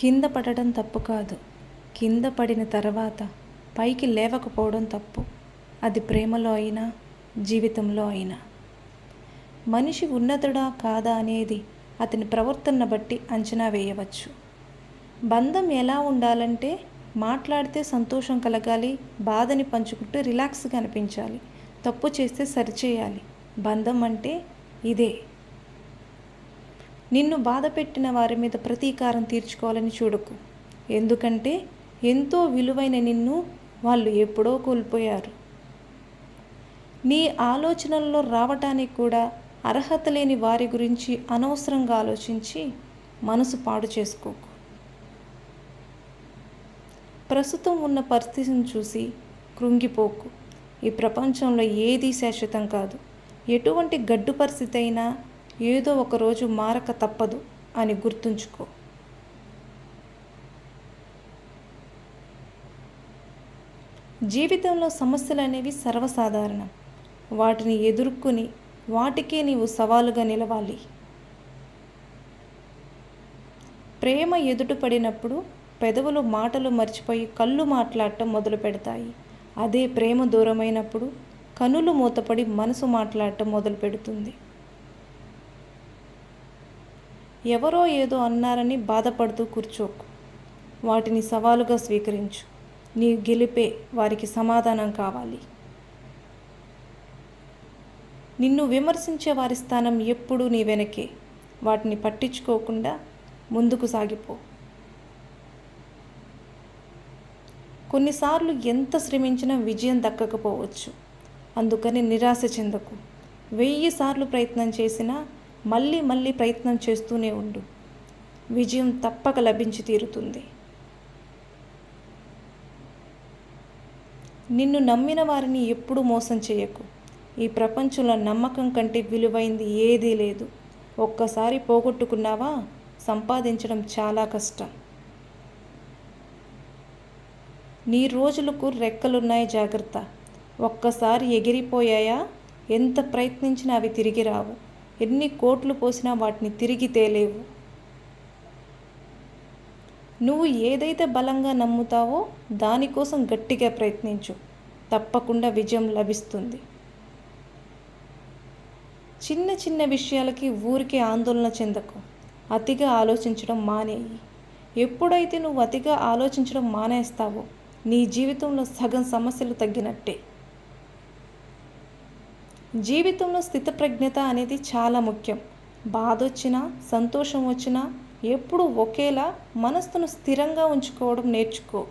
కింద పడటం తప్పు కాదు. కింద పడిన తర్వాత పైకి లేవకపోవడం తప్పు. అది ప్రేమలో అయినా జీవితంలో అయినా. మనిషి ఉన్నతుడా కాదా అనేది అతని ప్రవర్తన బట్టి అంచనా వేయవచ్చు. బంధం ఎలా ఉండాలంటే మాట్లాడితే సంతోషం కలగాలి బాధని పంచుకుంటే రిలాక్స్గా అనిపించాలి తప్పు చేస్తే సరిచేయాలి. బంధం అంటే ఇదే. నిన్ను బాధ పెట్టిన వారి మీద ప్రతీకారం తీర్చుకోవాలని చూడకు. ఎందుకంటే ఎంతో విలువైన నిన్ను వాళ్ళు ఎప్పుడో కోల్పోయారు. నీ ఆలోచనల్లో రావటానికి కూడా అర్హత లేని వారి గురించి అనవసరంగా ఆలోచించి మనసు పాడు చేసుకోకు. ప్రస్తుతం ఉన్న పరిస్థితిని చూసి కృంగిపోకు. ఈ ప్రపంచంలో ఏదీ శాశ్వతం కాదు. ఎటువంటి గడ్డు పరిస్థితి అయినా ఏదో ఒక రోజు మారక తప్పదు అని గుర్తుంచుకో. జీవితంలో సమస్యలు అనేవి సర్వసాధారణం. వాటిని ఎదుర్కొని వాటికే నీవు సవాలుగా నిలవాలి. ప్రేమ ఎదుట పడినప్పుడు పెదవులు మాటలు మర్చిపోయి కళ్ళు మాట్లాడటం మొదలు పెడతాయి. అదే ప్రేమ దూరమైనప్పుడు కనులు మూతపడి మనసు మాట్లాడటం మొదలు పెడుతుంది. ఎవరో ఏదో అన్నారని బాధపడుతూ కూర్చోకు వాటిని సవాలుగా స్వీకరించు. నీ గెలిపే వారికి సమాధానం కావాలి. నిన్ను విమర్శించే వారి స్థానం ఎప్పుడూ నీ వెనకే. వాటిని పట్టించుకోకుండా ముందుకు సాగిపో. కొన్నిసార్లు ఎంత శ్రమించినా విజయం దక్కకపోవచ్చు. అందుకని నిరాశ చెందకు. వెయ్యి సార్లు ప్రయత్నం చేసినా మళ్ళీ మళ్ళీ ప్రయత్నం చేస్తూనే ఉండు. విజయం తప్పక లభించి తీరుతుంది. నిన్ను నమ్మిన వారిని ఎప్పుడూ మోసం చేయకు. ఈ ప్రపంచంలో నమ్మకం కంటే విలువైంది ఏదీ లేదు. ఒక్కసారి పోగొట్టుకున్నావా? సంపాదించడం చాలా కష్టం. నీ రోజులకు రెక్కలున్నాయి జాగ్రత్త. ఒక్కసారి ఎగిరిపోయాయా? ఎంత ప్రయత్నించినా అవి తిరిగి రావు. ఎన్ని కోట్లు పోసినా వాటిని తిరిగి తేలేవు. నువ్వు ఏదైతే బలంగా నమ్ముతావో దానికోసం గట్టిగా ప్రయత్నించు. తప్పకుండా విజయం లభిస్తుంది. చిన్న చిన్న విషయాలకి ఊరికే ఆందోళన చెందకు. అతిగా ఆలోచించడం మానేయి. ఎప్పుడైతే నువ్వు అతిగా ఆలోచించడం మానేస్తావో నీ జీవితంలో సగం సమస్యలు తగ్గినట్టే. జీవితంలో స్థితప్రజ్ఞత అనేది చాలా ముఖ్యం. బాధ వచ్చినా సంతోషం వచ్చినా ఎప్పుడు ఒకేలా మనస్సును స్థిరంగా ఉంచుకోవడం నేర్చుకో.